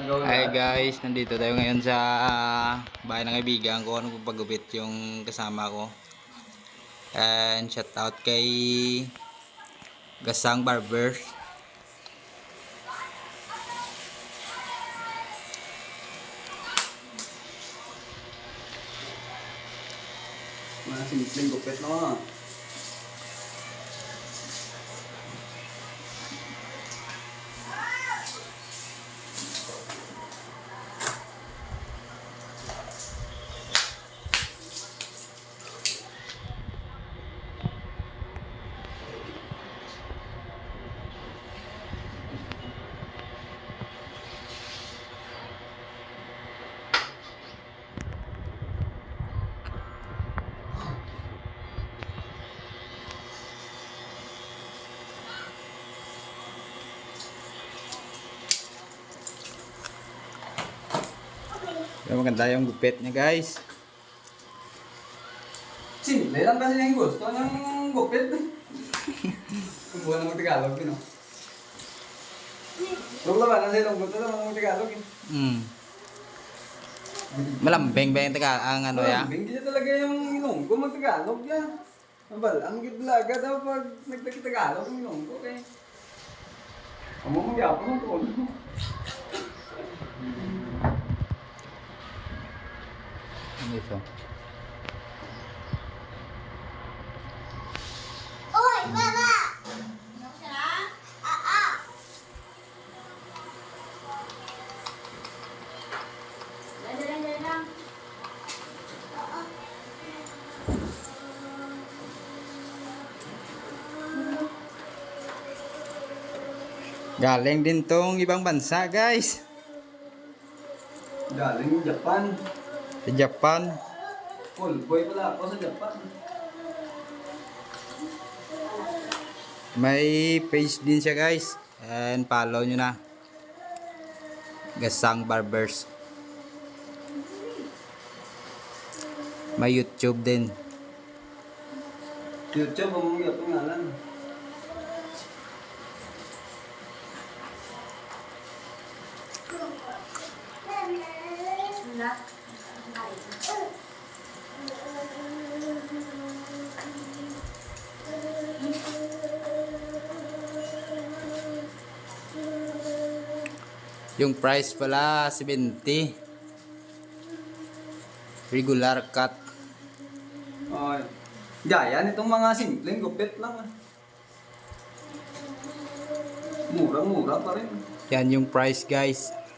Hi guys, nandito tayo ngayon sa ah, bahay ng kaibigan ko. Ano pagupit yung kasama ko. And shout out kay Gasang Barber. Mga simpleng gupit no. Yung maganda yung gupit niya guys. Simple lang kasi yung gusto ng gupit. Kung buwan ng Tagalog, you know. Huwag laban na sa ilong gusto ng Tagalog. eh. Mm. Malambing ba yung taga ang ano ya? Hindi niya talaga yung ilong ko mag-Tagalog yan. Abal, ang gitlaga daw pag nagtagi-Tagalog yung ilong ko. Okay. Amo magyapon ng tuon. Ano ito? Oi, baba! Ano siya? Ah, ah! Dali, dali, dali lang. Oo. Galing din tong ibang bansa guys. Galing Japan. Sa Japan. Full boy pala ako sa Japan. May page din siya guys. And follow nyo na. Gasang Barbers. May YouTube din. YouTube ang mga pangalan. Wala. Yung price pala 70. Regular cut. Ay. Gaya nitong mga simpleng gupit lang. ah. Mura-mura pa rin. Yan yung price guys.